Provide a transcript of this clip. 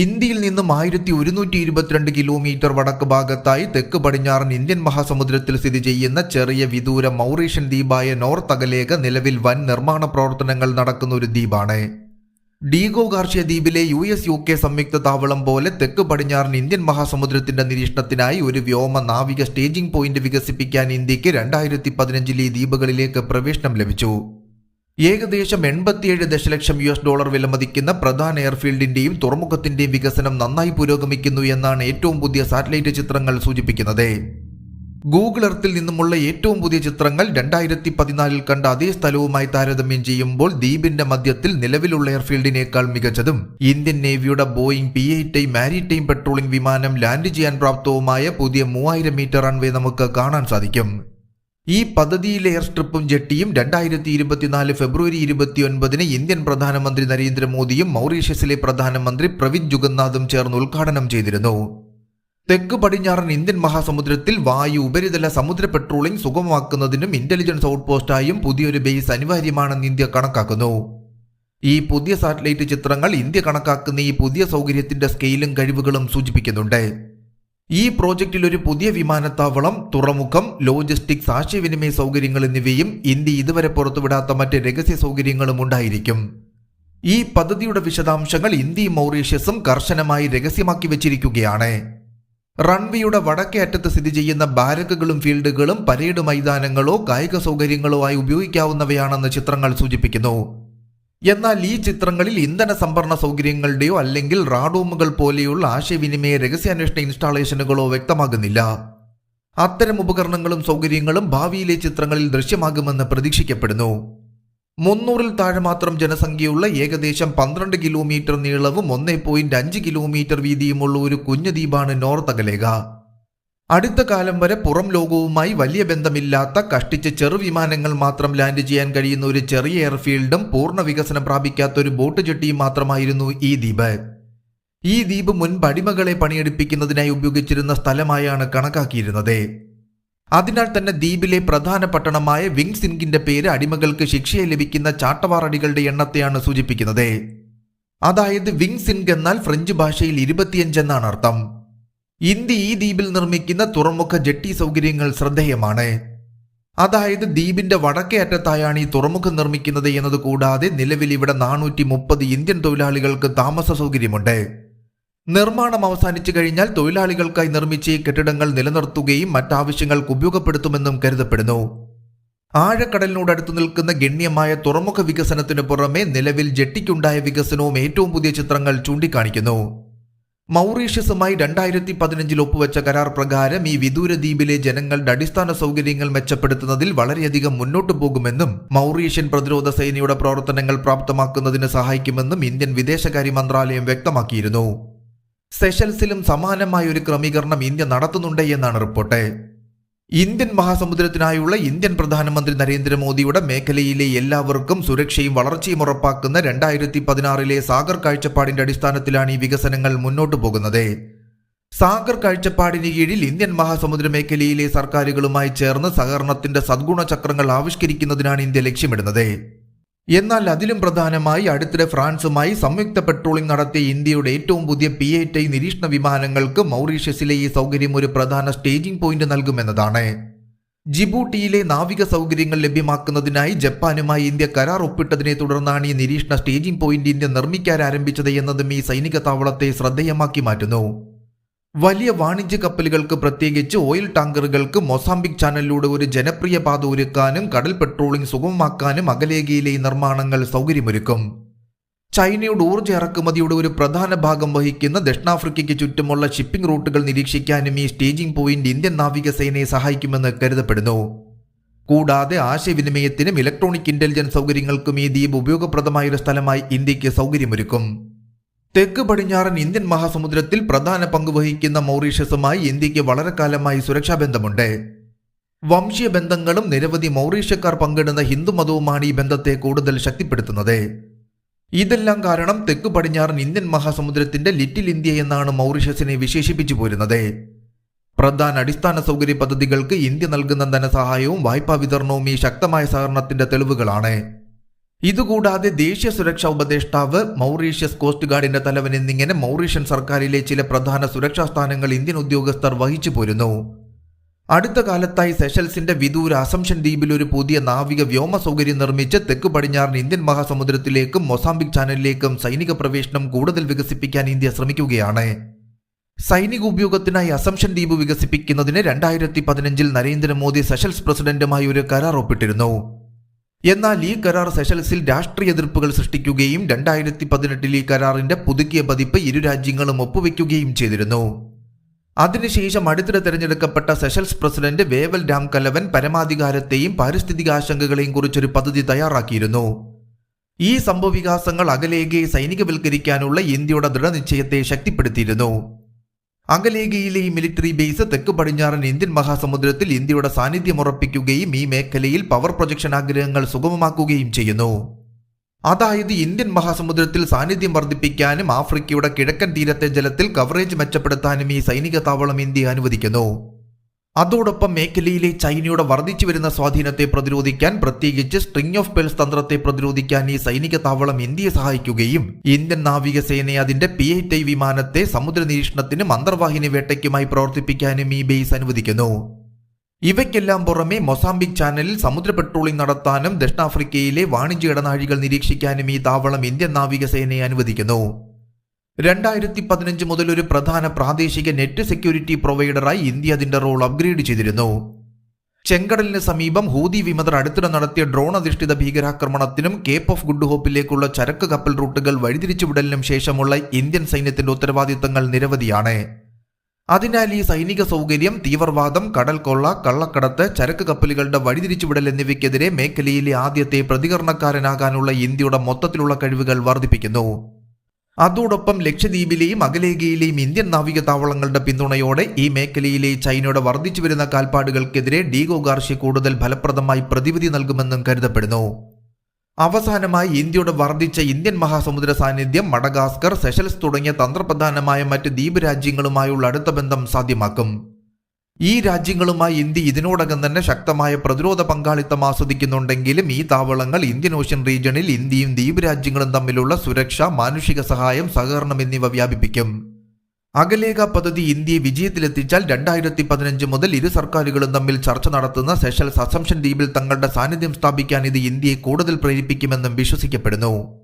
ഇന്ത്യയിൽ നിന്നും ആയിരത്തി ഒരുന്നൂറ്റി ഇരുപത്തിരണ്ട് കിലോമീറ്റർ വടക്ക് ഭാഗത്തായി തെക്ക് പടിഞ്ഞാറൻ ഇന്ത്യൻ മഹാസമുദ്രത്തിൽ സ്ഥിതി ചെയ്യുന്ന ചെറിയ വിദൂര മൗറീഷ്യൻ ദ്വീപായ നോർത്ത് അകലേക നിലവിൽ വൻ നിർമ്മാണ പ്രവർത്തനങ്ങൾ നടക്കുന്ന ഒരു ദ്വീപാണ്. ഡീഗോ ഗാർഷ്യ ദ്വീപിലെ യു എസ് യു കെ സംയുക്ത താവളം പോലെ തെക്ക് പടിഞ്ഞാറൻ ഇന്ത്യൻ മഹാസമുദ്രത്തിന്റെ നിരീക്ഷണത്തിനായി ഒരു വ്യോമ നാവിക സ്റ്റേജിംഗ് പോയിന്റ് വികസിപ്പിക്കാൻ ഇന്ത്യയ്ക്ക് രണ്ടായിരത്തി പതിനഞ്ചിലെ ദ്വീപുകളിലേക്ക് പ്രവേശനം ലഭിച്ചു. ഏകദേശം എൺപത്തിയേഴ് ദശലക്ഷം യു എസ് ഡോളർ വിലമതിക്കുന്ന പ്രധാന എയർഫീൽഡിന്റെയും തുറമുഖത്തിന്റെയും വികസനം നന്നായി പുരോഗമിക്കുന്നു എന്നാണ് ഏറ്റവും പുതിയ സാറ്റലൈറ്റ് ചിത്രങ്ങൾ സൂചിപ്പിക്കുന്നത്. ഗൂഗിൾ എർത്തിൽ നിന്നുമുള്ള ഏറ്റവും പുതിയ ചിത്രങ്ങൾ രണ്ടായിരത്തി പതിനാലിൽ കണ്ട അതേ സ്ഥലവുമായി താരതമ്യം ചെയ്യുമ്പോൾ ദ്വീപിന്റെ മധ്യത്തിൽ നിലവിലുള്ള എയർഫീൽഡിനേക്കാൾ മികച്ചതും. Indian നേവിയുടെ Boeing P eight maritime patrolling വിമാനം ലാൻഡ് ചെയ്യാൻ പ്രാപ്തവുമായ പുതിയ മൂവായിരം മീറ്റർ റൺവേ നമുക്ക് കാണാൻ സാധിക്കും. ഈ പദ്ധതിയിലെ എയർ സ്ട്രിപ്പും ജെട്ടിയും രണ്ടായിരത്തി ഇരുപത്തിനാല് ഫെബ്രുവരി ഇരുപത്തിയൊൻപതിന് ഇന്ത്യൻ പ്രധാനമന്ത്രി നരേന്ദ്രമോദിയും മൗറീഷ്യസിലെ പ്രധാനമന്ത്രി പ്രവിന്ദ് ജുഗന്നാഥും ചേർന്ന് ഉദ്ഘാടനം ചെയ്തിരുന്നു. തെക്ക് പടിഞ്ഞാറൻ ഇന്ത്യൻ മഹാസമുദ്രത്തിൽ വായു ഉപരിതല സമുദ്ര പെട്രോളിംഗ് സുഗമമാക്കുന്നതിനും ഇന്റലിജൻസ് ഔട്ട്പോസ്റ്റായും പുതിയൊരു ബേസ് അനിവാര്യമാണെന്ന് ഇന്ത്യ കണക്കാക്കുന്നു. ഈ പുതിയ സാറ്റലൈറ്റ് ചിത്രങ്ങൾ ഇന്ത്യ കണക്കാക്കുന്ന ഈ പുതിയ സൗകര്യത്തിന്റെ സ്കെയിലും കഴിവുകളും സൂചിപ്പിക്കുന്നുണ്ട്. ഈ പ്രോജക്റ്റിൽ ഒരു പുതിയ വിമാനത്താവളം തുറമുഖം ലോജിസ്റ്റിക്സ് ആശയവിനിമയ സൗകര്യങ്ങൾ എന്നിവയും ഇന്ത്യ ഇതുവരെ പുറത്തുവിടാത്ത മറ്റ് രഹസ്യ സൗകര്യങ്ങളും ഉണ്ടായിരിക്കും. ഈ പദ്ധതിയുടെ വിശദാംശങ്ങൾ ഇന്ത്യയും മൗറീഷ്യസും കർശനമായി രഹസ്യമാക്കി വെച്ചിരിക്കുകയാണ്. റൺവേയുടെ വടക്കേ അറ്റത്ത് സ്ഥിതി ചെയ്യുന്ന ബാരക്കുകളും ഫീൽഡുകളും പരേഡ് മൈതാനങ്ങളോ കായിക സൗകര്യങ്ങളോ ആയി ഉപയോഗിക്കാവുന്നവയാണെന്ന് ചിത്രങ്ങൾ സൂചിപ്പിക്കുന്നു. എന്നാൽ ഈ ചിത്രങ്ങളിൽ ഇന്ധന സംഭരണ സൗകര്യങ്ങളുടെയോ അല്ലെങ്കിൽ റാഡൂമുകൾ പോലെയുള്ള ആശയവിനിമയ രഹസ്യാന്വേഷണ ഇൻസ്റ്റാളേഷനുകളോ വ്യക്തമാകുന്നില്ല. അത്തരം ഉപകരണങ്ങളും സൗകര്യങ്ങളും ഭാവിയിലെ ചിത്രങ്ങളിൽ ദൃശ്യമാകുമെന്ന് പ്രതീക്ഷിക്കപ്പെടുന്നു. മുന്നൂറിൽ താഴെ മാത്രം ജനസംഖ്യയുള്ള ഏകദേശം പന്ത്രണ്ട് കിലോമീറ്റർ നീളവും ഒന്നേ പോയിന്റ് അഞ്ച് കിലോമീറ്റർ വീതിയുമുള്ള ഒരു കുഞ്ഞു ദ്വീപാണ് നോർത്ത് അകലേക അടുത്ത കാലം വരെ പുറം ലോകവുമായി വലിയ ബന്ധമില്ലാത്ത കഷ്ടിച്ച ചെറുവിമാനങ്ങൾ മാത്രം ലാൻഡ് ചെയ്യാൻ കഴിയുന്ന ഒരു ചെറിയ എയർഫീൽഡും പൂർണ വികസനം പ്രാപിക്കാത്ത ഒരു ബോട്ട് ജെട്ടിയും മാത്രമായിരുന്നു ഈ ദ്വീപ്. ഈ ദ്വീപ് മുൻപ് അടിമകളെ പണിയെടുപ്പിക്കുന്നതിനായി ഉപയോഗിച്ചിരുന്ന സ്ഥലമായാണ് കണക്കാക്കിയിരുന്നത്. അതിനാൽ തന്നെ ദ്വീപിലെ പ്രധാന പട്ടണമായ വിങ് സിൻകിന്റെ പേര് അടിമകൾക്ക് ശിക്ഷയെ ലഭിക്കുന്ന ചാട്ടവാറടികളുടെ എണ്ണത്തെയാണ് സൂചിപ്പിക്കുന്നത്. അതായത് വിങ് സിൻഗ് എന്നാൽ ഫ്രഞ്ച് ഭാഷയിൽ ഇരുപത്തിയഞ്ച് എന്നാണ് അർത്ഥം. ഇന്ത്യ ഈ ദ്വീപിൽ നിർമ്മിക്കുന്ന തുറമുഖ ജെട്ടി സൗകര്യങ്ങൾ ശ്രദ്ധേയമാണ്. അതായത് ദ്വീപിന്റെ വടക്കേ അറ്റത്തായാണ് ഈ തുറമുഖം നിർമ്മിക്കുന്നത് എന്നത് കൂടാതെ നിലവിൽ ഇവിടെ നാനൂറ്റി മുപ്പത് ഇന്ത്യൻ തൊഴിലാളികൾക്ക് താമസ സൗകര്യമുണ്ട്. നിർമ്മാണം അവസാനിച്ചു കഴിഞ്ഞാൽ തൊഴിലാളികൾക്കായി നിർമ്മിച്ച ഈ കെട്ടിടങ്ങൾ നിലനിർത്തുകയും മറ്റാവശ്യങ്ങൾക്ക് ഉപയോഗപ്പെടുത്തുമെന്നും കരുതപ്പെടുന്നു. ആഴക്കടലിനോട് അടുത്തു നിൽക്കുന്ന ഗണ്യമായ തുറമുഖ വികസനത്തിനു പുറമെ നിലവിൽ ജെട്ടിക്കുണ്ടായ വികസനവും ഏറ്റവും പുതിയ ചിത്രങ്ങൾ ചൂണ്ടിക്കാണിക്കുന്നു. മൗറീഷ്യസുമായി രണ്ടായിരത്തി പതിനഞ്ചിൽ ഒപ്പുവെച്ച കരാർ പ്രകാരം ഈ വിദൂര ദ്വീപിലെ ജനങ്ങളുടെ അടിസ്ഥാന സൗകര്യങ്ങൾ മെച്ചപ്പെടുത്തുന്നതിൽ വളരെയധികം മുന്നോട്ടു പോകുമെന്നും മൗറീഷ്യൻ പ്രതിരോധ സേനയുടെ പ്രവർത്തനങ്ങൾ പ്രാപ്തമാക്കുന്നതിന് സഹായിക്കുമെന്നും ഇന്ത്യൻ വിദേശകാര്യ മന്ത്രാലയം വ്യക്തമാക്കിയിരുന്നു. സെഷൽസിലും സമാനമായ ഒരു ക്രമീകരണം ഇന്ത്യ നടത്തുന്നുണ്ട് എന്നാണ് റിപ്പോർട്ട്. ഇന്ത്യൻ മഹാസമുദ്രത്തിനായുള്ള ഇന്ത്യൻ പ്രധാനമന്ത്രി നരേന്ദ്രമോദിയുടെ മേഖലയിലെ എല്ലാവർക്കും സുരക്ഷയും വളർച്ചയും ഉറപ്പാക്കുന്ന രണ്ടായിരത്തി പതിനാറിലെ സാഗർ കാഴ്ചപ്പാടിന്റെ അടിസ്ഥാനത്തിലാണ് ഈ വികസനങ്ങൾ മുന്നോട്ടു പോകുന്നത്. സാഗർ കാഴ്ചപ്പാടിന് കീഴിൽ ഇന്ത്യൻ മഹാസമുദ്ര മേഖലയിലെ സർക്കാരുകളുമായി ചേർന്ന് സഹകരണത്തിന്റെ സദ്ഗുണ ചക്രങ്ങൾ ആവിഷ്കരിക്കുന്നതിനാണ് ഇന്ത്യ ലക്ഷ്യമിടുന്നത്. എന്നാൽ അതിലും പ്രധാനമായി അടുത്തിടെ ഫ്രാൻസുമായി സംയുക്ത പെട്രോളിംഗ് നടത്തിയ ഇന്ത്യയുടെ ഏറ്റവും പുതിയ പി എ ഐ നിരീക്ഷണ വിമാനങ്ങൾക്ക് മൗറീഷ്യസിലെ ഈ സൗകര്യം ഒരു പ്രധാന സ്റ്റേജിംഗ് പോയിന്റ് നൽകുമെന്നതാണ്. ജിബൂട്ടിയിലെ നാവിക സൗകര്യങ്ങൾ ലഭ്യമാക്കുന്നതിനായി ജപ്പാനുമായി ഇന്ത്യ കരാർ ഒപ്പിട്ടതിനെ തുടർന്നാണ് ഈ നിരീക്ഷണ സ്റ്റേജിംഗ് പോയിന്റ് ഇന്ത്യ നിർമ്മിക്കാൻ ആരംഭിച്ചത് എന്നതും ഈ സൈനിക താവളത്തെ ശ്രദ്ധേയമാക്കി മാറ്റുന്നു. വലിയ വാണിജ്യ കപ്പലുകൾക്ക് പ്രത്യേകിച്ച് ഓയിൽ ടാങ്കറുകൾക്ക് മൊസാംബിക് ചാനലിലൂടെ ഒരു ജനപ്രിയ പാത ഒരുക്കാനും കടൽ പെട്രോളിംഗ് സുഗമമാക്കാനും അകലേഖയിലെ ഈ നിർമ്മാണങ്ങൾ സൗകര്യമൊരുക്കും. ചൈനയുടെ ഊർജ ഇറക്കുമതിയുടെ ഒരു പ്രധാന ഭാഗം വഹിക്കുന്ന ദക്ഷിണാഫ്രിക്കയ്ക്ക് ചുറ്റുമുള്ള ഷിപ്പിംഗ് റൂട്ടുകൾ നിരീക്ഷിക്കാനും ഈ സ്റ്റേജിംഗ് പോയിന്റ് ഇന്ത്യൻ നാവികസേനയെ സഹായിക്കുമെന്ന് കരുതപ്പെടുന്നു. കൂടാതെ ആശയവിനിമയത്തിനും ഇലക്ട്രോണിക് ഇന്റലിജൻസ് സൗകര്യങ്ങൾക്കും ഈ ദ്വീപ് ഉപയോഗപ്രദമായ ഒരു സ്ഥലമായി ഇന്ത്യയ്ക്ക് സൗകര്യമൊരുക്കും. തെക്ക് പടിഞ്ഞാറൻ ഇന്ത്യൻ മഹാസമുദ്രത്തിൽ പ്രധാന പങ്കുവഹിക്കുന്ന മൗറീഷ്യസുമായി ഇന്ത്യയ്ക്ക് വളരെ കാലമായി സുരക്ഷാ ബന്ധമുണ്ട്. വംശീയ ബന്ധങ്ങളും നിരവധി മൗറീഷ്യക്കാർ പങ്കിടുന്ന ഹിന്ദുമതവുമാണ് ഈ ബന്ധത്തെ കൂടുതൽ ശക്തിപ്പെടുത്തുന്നത്. ഇതെല്ലാം കാരണം തെക്ക് പടിഞ്ഞാറൻ ഇന്ത്യൻ മഹാസമുദ്രത്തിന്റെ ലിറ്റിൽ ഇന്ത്യ എന്നാണ് മൗറീഷ്യസിനെ വിശേഷിപ്പിച്ചു പോരുന്നത്. പ്രധാന അടിസ്ഥാന സൗകര്യ പദ്ധതികൾക്ക് ഇന്ത്യ നൽകുന്ന ധനസഹായവും വായ്പാ വിതരണവും ഈ ശക്തമായ സഹകരണത്തിന്റെ തെളിവുകളാണ്. ഇതുകൂടാതെ ദേശീയ സുരക്ഷാ ഉപദേഷ്ടാവ് മൗറീഷ്യസ് കോസ്റ്റ് ഗാർഡിന്റെ തലവൻ എന്നിങ്ങനെ മൗറീഷ്യൻ സർക്കാരിലെ ചില പ്രധാന സുരക്ഷാ സ്ഥാനങ്ങൾ ഇന്ത്യൻ ഉദ്യോഗസ്ഥർ വഹിച്ചു പോരുന്നു. അടുത്ത കാലത്തായി സെഷൽസിന്റെ വിദൂര അസംഷൻ ദ്വീപിൽ ഒരു പുതിയ നാവിക വ്യോമ സൗകര്യം നിർമ്മിച്ച് തെക്ക് പടിഞ്ഞാറൻ ഇന്ത്യൻ മഹാസമുദ്രത്തിലേക്കും മൊസാംബിക് ചാനലിലേക്കും സൈനിക പ്രവേശനം കൂടുതൽ വികസിപ്പിക്കാൻ ഇന്ത്യ ശ്രമിക്കുകയാണ്. സൈനിക ഉപയോഗത്തിനായി അസംഷൻ ദ്വീപ് വികസിപ്പിക്കുന്നതിന് രണ്ടായിരത്തി പതിനഞ്ചിൽ നരേന്ദ്രമോദി സെഷൽസ് പ്രസിഡന്റുമായി ഒരു കരാർ ഒപ്പിട്ടിരുന്നു. എന്നാൽ ഈ കരാർ സെഷൽസിൽ രാഷ്ട്രീയ എതിർപ്പുകൾ സൃഷ്ടിക്കുകയും രണ്ടായിരത്തി പതിനെട്ടിൽ ഈ കരാറിന്റെ പുതുക്കിയ പതിപ്പ് ഇരു രാജ്യങ്ങളും ഒപ്പുവെക്കുകയും ചെയ്തിരുന്നു. അതിനുശേഷം അടുത്തിടെ തെരഞ്ഞെടുക്കപ്പെട്ട Seychelles president Wavel Ramkalawan പരമാധികാരത്തെയും പാരിസ്ഥിതിക ആശങ്കകളെയും കുറിച്ചൊരു പദ്ധതി തയ്യാറാക്കിയിരുന്നു. ഈ സംഭവവികാസങ്ങൾ അകലേഖയെ സൈനികവൽക്കരിക്കാനുള്ള ഇന്ത്യയുടെ ദൃഢനിശ്ചയത്തെ ശക്തിപ്പെടുത്തിയിരുന്നു. അകലേഗയിലെ ഈ മിലിറ്ററി ബേസ് തെക്ക് പടിഞ്ഞാറൻ ഇന്ത്യൻ മഹാസമുദ്രത്തിൽ ഇന്ത്യയുടെ സാന്നിധ്യം ഉറപ്പിക്കുകയും ഈ മേഖലയിൽ പവർ പ്രൊജക്ഷൻ ആഗ്രഹങ്ങൾ സുഗമമാക്കുകയും ചെയ്യുന്നു. അതായത് ഇന്ത്യൻ മഹാസമുദ്രത്തിൽ സാന്നിധ്യം വർദ്ധിപ്പിക്കാനും ആഫ്രിക്കയുടെ കിഴക്കൻ തീരത്തെ ജലത്തിൽ കവറേജ് മെച്ചപ്പെടുത്താനും ഈ സൈനിക താവളം ഇന്ത്യ അനുവദിക്കുന്നു. അതോടൊപ്പം മേഖലയിലെ ചൈനയുടെ വർദ്ധിച്ചു വരുന്ന സ്വാധീനത്തെ പ്രതിരോധിക്കാൻ പ്രത്യേകിച്ച് സ്ട്രിംഗ് ഓഫ് പെൽസ് തന്ത്രത്തെ പ്രതിരോധിക്കാൻ ഈ സൈനിക താവളം ഇന്ത്യയെ സഹായിക്കുകയും ഇന്ത്യൻ നാവികസേനയെ അതിന്റെ പി ഐ വിമാനത്തെ സമുദ്ര നിരീക്ഷണത്തിനും അന്തർവാഹിനി വേട്ടയ്ക്കുമായി പ്രവർത്തിപ്പിക്കാനും ഈ ബേസ് അനുവദിക്കുന്നു. ഇവയ്ക്കെല്ലാം പുറമെ മൊസാംബിക് ചാനലിൽ സമുദ്ര പെട്രോളിംഗ് നടത്താനും ദക്ഷിണാഫ്രിക്കയിലെ വാണിജ്യ ഇടനാഴികൾ നിരീക്ഷിക്കാനും ഈ താവളം ഇന്ത്യൻ നാവികസേനയെ അനുവദിക്കുന്നു. രണ്ടായിരത്തി പതിനഞ്ച് മുതൽ ഒരു പ്രധാന പ്രാദേശിക നെറ്റ് സെക്യൂരിറ്റി പ്രൊവൈഡറായി ഇന്ത്യ അതിന്റെ റോൾ അപ്ഗ്രേഡ് ചെയ്തിരുന്നു. ചെങ്കടലിന് സമീപം ഹൂതി വിമതർ അടുത്തിടെ നടത്തിയ ഡ്രോൺ അധിഷ്ഠിത ഭീകരാക്രമണത്തിനും കേപ്പ് ഓഫ് ഗുഡ് ഹോപ്പിലേക്കുള്ള ചരക്ക് കപ്പൽ റൂട്ടുകൾ വഴിതിരിച്ചുവിടലിനും ശേഷമുള്ള ഇന്ത്യൻ സൈന്യത്തിന്റെ ഉത്തരവാദിത്തങ്ങൾ നിരവധിയാണ്. അതിനാൽ ഈ സൈനിക സൗകര്യം തീവ്രവാദം കടൽ കൊള്ള കള്ളക്കടത്ത് ചരക്ക് കപ്പലുകളുടെ വഴിതിരിച്ചുവിടൽ എന്നിവയ്ക്കെതിരെ മേഖലയിലെ ആദ്യത്തെ പ്രതികരണക്കാരനാകാനുള്ള ഇന്ത്യയുടെ മൊത്തത്തിലുള്ള കഴിവുകൾ വർദ്ധിപ്പിക്കുന്നു. അതോടൊപ്പം ലക്ഷദ്വീപിലെയും അകലേഗയിലെയും ഇന്ത്യൻ നാവിക താവളങ്ങളുടെ പിന്തുണയോടെ ഈ മേഖലയിലെ ചൈനയുടെ വർദ്ധിച്ചു വരുന്ന കാൽപ്പാടുകൾക്കെതിരെ ഡീഗോ ഗാർഷ്യ കൂടുതൽ ഫലപ്രദമായി പ്രതിവിധി നൽകുമെന്നും കരുതപ്പെടുന്നു. അവസാനമായി ഇന്ത്യയുടെ വർദ്ധിച്ച ഇന്ത്യൻ മഹാസമുദ്ര സാന്നിധ്യം മഡഗാസ്കർ സെഷൽസ് തുടങ്ങിയ തന്ത്രപ്രധാനമായ മറ്റ് ദ്വീപ് രാജ്യങ്ങളുമായുള്ള അടുത്ത ബന്ധം സാധ്യമാക്കും. ഈ രാജ്യങ്ങളുമായി ഇന്ത്യ ഇതിനോടകം തന്നെ ശക്തമായ പ്രതിരോധ പങ്കാളിത്തം ആസ്വദിക്കുന്നുണ്ടെങ്കിലും ഈ താവളങ്ങൾ ഇന്ത്യൻ ഓഷ്യൻ റീജിയണിൽ ഇന്ത്യയും ദ്വീപ് രാജ്യങ്ങളും തമ്മിലുള്ള സുരക്ഷ മാനുഷിക സഹായം സഹകരണം എന്നിവ വ്യാപിപ്പിക്കും. അകലേഖ പദ്ധതി ഇന്ത്യയെ വിജയത്തിലെത്തിച്ചാൽ രണ്ടായിരത്തി പതിനഞ്ച് മുതൽ ഇരു സർക്കാരുകളും തമ്മിൽ ചർച്ച നടത്തുന്ന സെഷൽസ് അസംഷൻ ദ്വീപിൽ തങ്ങളുടെ സാന്നിധ്യം സ്ഥാപിക്കാൻ ഇത് ഇന്ത്യയെ കൂടുതൽ പ്രേരിപ്പിക്കുമെന്നും വിശ്വസിക്കപ്പെടുന്നു.